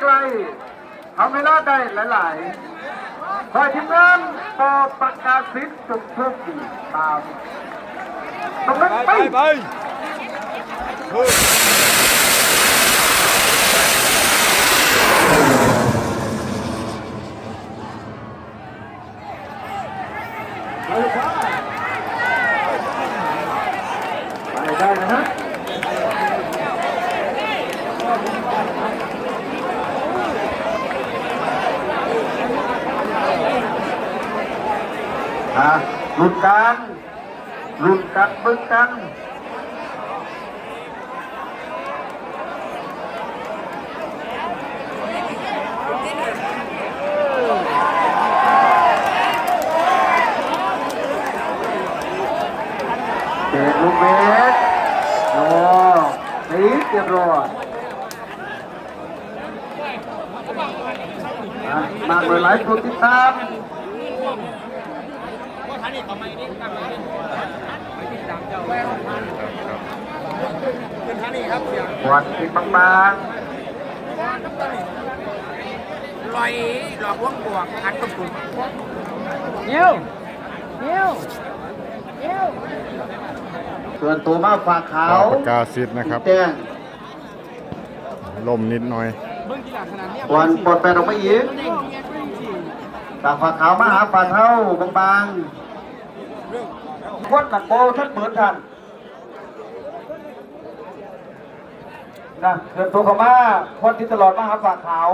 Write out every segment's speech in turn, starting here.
ไกลๆทำเวลาได้หลายๆฝ่ายทีมงานปอประกาศสิทธิ์จุดโชคดีตามตรงนั้นไปไปไปเฮ้ยไปได้นะฮะ อะรุ่นกันรุ่นกันเบิ่งกันเจ็ดลูกเมตรโอ้ตีเรียบร้อยอะมากเลยหลายคนติดตาม วันติดบางลอยหลอกวงบวกอัดตุ้มตุ้มๆส่วนตัวมาฝากขาวประกาศสิทธิ์นะครับ แจ้งลมนิดหน่อยวันปลดแปลออกมาอีกจากฝากขาวมาหาฝากเท้าบางๆ คนตักโบท่านเหมือนกันนะเดินตัวข้ามาคนที่ตลอดมาหาฝากขาว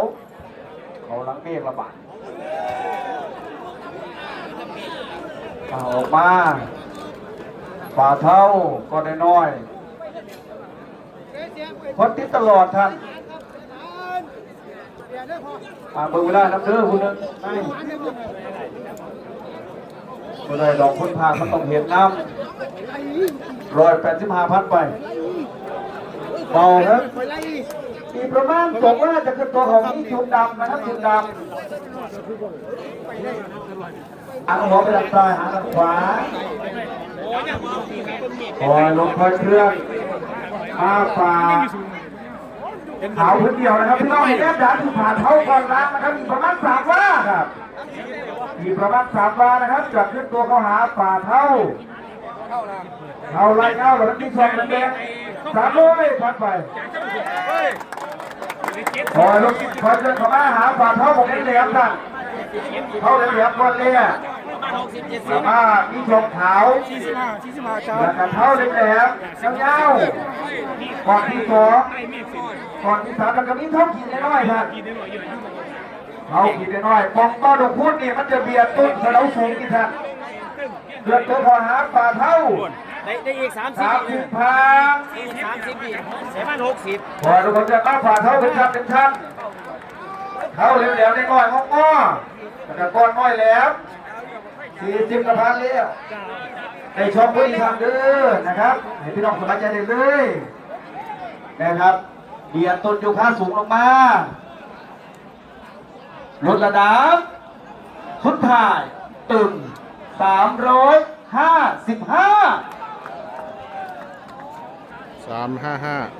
เขาลังเมฆระบาดเอาออกมาฝ่าเท้าก็ได้น้อยคนที่ตลอดท่านอ่าเบิ่งเวลานับเด้อคุณนึง ไม่บ่ได้ดอกคนพามันต้องเห็นน้ำร้อยแปดสิบห้าพันไปเบาครับอีกประมาณสองว่าจะขึ้นตัวของชุดดำนะครับชุดดำหางหัวไปทางซ้ายหางทางขวาคอยลงคอยเครื่องมาฝ่า ขาวพื้นเดียวนะครับพี่น้องเห็นแม่ด่านที่ผ่านเท้าก่อนล้างนะครับอีกประมาณสามว่าครับอีกประมาณสามว่านะครับจะขึ้นตัวเข้าหาป่าเท้าเท้าไล่เท้าแล้วที่ช่องแดงสามร้อยพันไปพอลงพอเดินเข้ามาหาป่าเท้าบอกให้เหลี่ยมกันเท้าเหลี่ยมก่อนเลยอะ สามารถมีช่องขาวแล้วก็เท้าเหลี่ยมยาวๆก่อนที่สองก่อนที่สามแล้วก็มีเท่าขีดน้อยๆครับเท่าขีดน้อยๆปองต้อดอกพุธนี่มันจะเบียดต้นสะเดาสูงที่ท่านเดือดตัวพอหาป่าเท่าได้ได้อีกสามสิบสามสิบพันสามสิบปีเสียบ้านหกสิบพอทุกคนจะมาป่าเท่าเป็นชั้นเป็นชั้นเท่าเหลวๆในน้อยงอๆแต่ก้อนน้อยแหล้ว สี่สิบกระพันเลี้ยวในช่องบุรีทางเด้อนะครับให้พี่น้องสบายใจได้เลยนะครับเบียดต้นยูคาสูงลงมาลดระดับสุดท้ายตึงสามร้อยห้าสิบห้า355